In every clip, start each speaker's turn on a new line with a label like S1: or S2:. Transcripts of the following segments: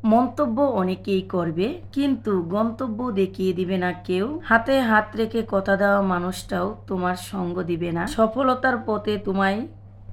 S1: মন্তব্য অনেকেই করবে, কিন্তু গন্তব্য দেখিয়ে দিবে না কেউ। হাতে হাত রেখে কথা দেওয়া মানুষটাও তোমার সঙ্গ দিবে না। সফলতার পথে তোমায়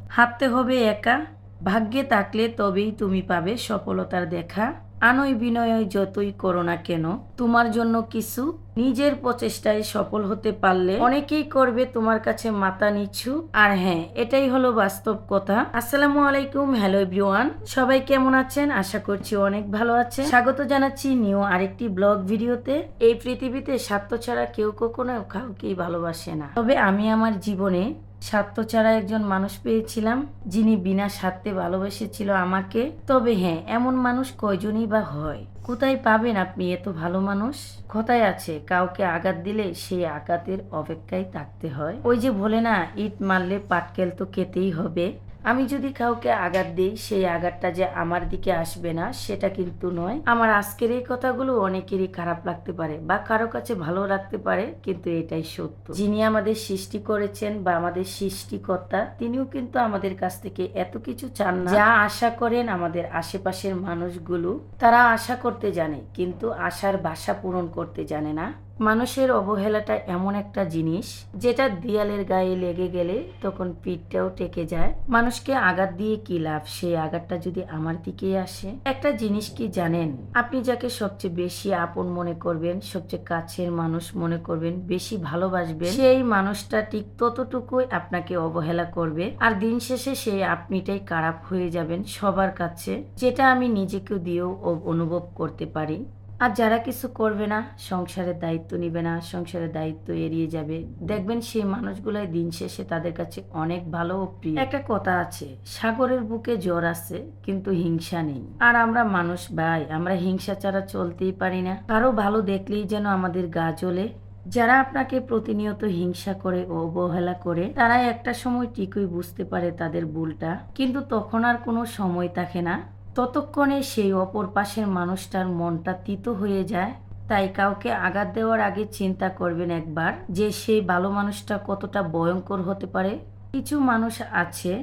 S1: হাঁটতে হবে একা। ভাগ্যে থাকলে তবেই তুমি পাবে সফলতার দেখা। আনয় বিনয় যতই করো না কেন, তোমার জন্য কিছু নিজের প্রচেষ্টায় সফল হতে পারলে অনেকেই করবে তোমার কাছে মাথা নিচু। আর হ্যাঁ এটাই হলো বাস্তব কথা। আসসালামু আলাইকুম, হ্যালো এভরিওয়ান। সবাই কেমন আছেন? আশা করছি অনেক ভালো আছে স্বাগত জানাচ্ছি নিউ আরেকটি ব্লগ ভিডিওতে। এই পৃথিবীতে স্বার্থ ছাড়া কেউ কখনো কাউকেই ভালোবাসে না। তবে আমি আমার জীবনে স্বার্থ ছাড়া একজন মানুষ পেয়েছিলাম, যিনি বিনা স্বার্থে ভালোবেসেছিল আমাকে। তবে হ্যাঁ এমন মানুষ কয়জনই বা হয়? কোথায় পাবেন আপনি এত ভালো মানুষ? কোথায় আছে? কাউকে আঘাত দিলে সেই আঘাতের অপেক্ষায় থাকতে হয়। ওই যে বলে না, ইট মারলে পাটকেল তো খেতেই হবে। আমি যদি কাউকে আঘাত দিই, সেই আঘাতটা যে আমার দিকে আসবে না, সেটা কিন্তু নয়। আমার আজকের এই কথাগুলো অনেকেরই খারাপ লাগতে পারে বা কারও কাছে ভালো লাগতে পারে, কিন্তু এটাই সত্য। যিনি আমাদের সৃষ্টি করেছেন বা আমাদের সৃষ্টিকর্তা, তিনিও কিন্তু আমাদের কাছ থেকে এত কিছু চান না। যা আশা করেন আমাদের আশেপাশের মানুষগুলো, তারা আশা করতে জানে, কিন্তু আশার বাসা পূরণ করতে জানে না। মানুষের অবহেলাটা এমন একটা জিনিস যেটা দেয়ালের গায়ে লেগে গেলে তখন পিঠটাও টেকে যায়। মানুষকে আঘাত দিয়ে কি লাভ? সেই আঘাতটা যদি আমার দিকেই আসে? একটা জিনিস কি জানেন? আপনি যাকে সবচেয়ে বেশি আপন মনে করবেন, সবচেয়ে কাছের মানুষ মনে করবেন, বেশি ভালোবাসবেন, সেই মানুষটা ঠিক ততটুকুই আপনাকে অবহেলা করবে। আর দিন শেষে সেই আপনিটাই খারাপ হয়ে যাবেন সবার কাছে, যেটা আমি নিজেকে দিয়েও অনুভব করতে পারি। আর যারা কিছু করবে না, সংসারের দায়িত্ব নিবে না, সংসারের দায়িত্ব এড়িয়ে যাবে। দেখবেন সেই মানুষগুলাই দিন শেষে তাদের কাছে অনেক ভালো ও প্রিয়। একটা কথা আছে, সাগরের বুকে জ্বর আছে, কিন্তু হিংসা নেই। আর আমরা মানুষ ভাই, আমরা হিংসা ছাড়া চলতেই পারি না। কারও ভালো দেখলেই যেন আমাদের গা জ্বলে। যারা আপনাকে প্রতিনিয়ত হিংসা করে ও অবহেলা করে, তারাই একটা সময় ঠিকই বুঝতে পারে তাদের ভুলটা। কিন্তু তখন আর কোনো সময় থাকে না। ততক্ষণে সেই অপর পাশের মানুষটার মনটা তিত হয়ে যায়। তাই কাউকে আঘাত দেওয়ার আগে চিন্তা করবেন একবার যে সেই ভালো মানুষটা কতটা ভয়ঙ্কর হতে পারে। কিছু মানুষ আছে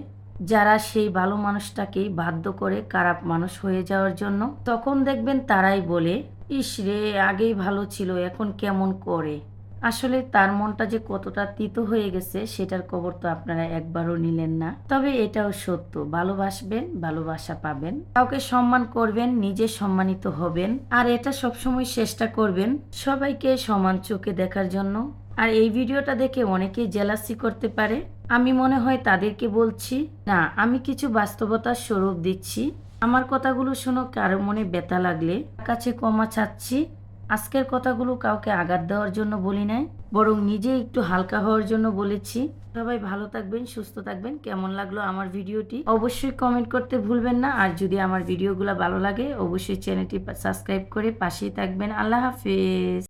S1: যারা সেই ভালো মানুষটাকেই বাধ্য করে খারাপ মানুষ হয়ে যাওয়ার জন্য। তখন দেখবেন তারাই বলে, ইস রে, আগেই ভালো ছিল, এখন কেমন করে? আসলে তার মনটা যে কতটা তিত হয়ে গেছে, সেটার খবর তো আপনারা একবারও নিলেন না। তবে এটাও সত্য, ভালোবাসবেন, ভালোবাসা পাবেন। কাউকে সম্মান করবেন, নিজে সম্মানিত হবেন। আর এটা সবসময় চেষ্টা করবেন সবাইকে সমান চোখে দেখার জন্য। আর এই ভিডিওটা দেখে অনেকেই জেলাসি করতে পারে। আমি মনে হয় তাদেরকে বলছি, না, আমি কিছু বাস্তবতার স্বরূপ দিচ্ছি। আমার কথাগুলো শুনো, কারও মনে ব্যথা লাগলে। কাছে ক্ষমা চাচ্ছি আজকের কথাগুলো কাউকে আঘাত দেওয়ার জন্য বলি নাই, বরং নিজে একটু হালকা হওয়ার জন্য বলেছি। সবাই ভালো থাকবেন, সুস্থ থাকবেন। কেমন লাগল আমার ভিডিওটি? অবশ্যই কমেন্ট করতে ভুলবেন না। আর যদি আমার ভিডিওগুলো ভালো লাগে, অবশ্যই চ্যানেলটি সাবস্ক্রাইব করে পাশেই থাকবেন। আল্লাহ হাফেজ।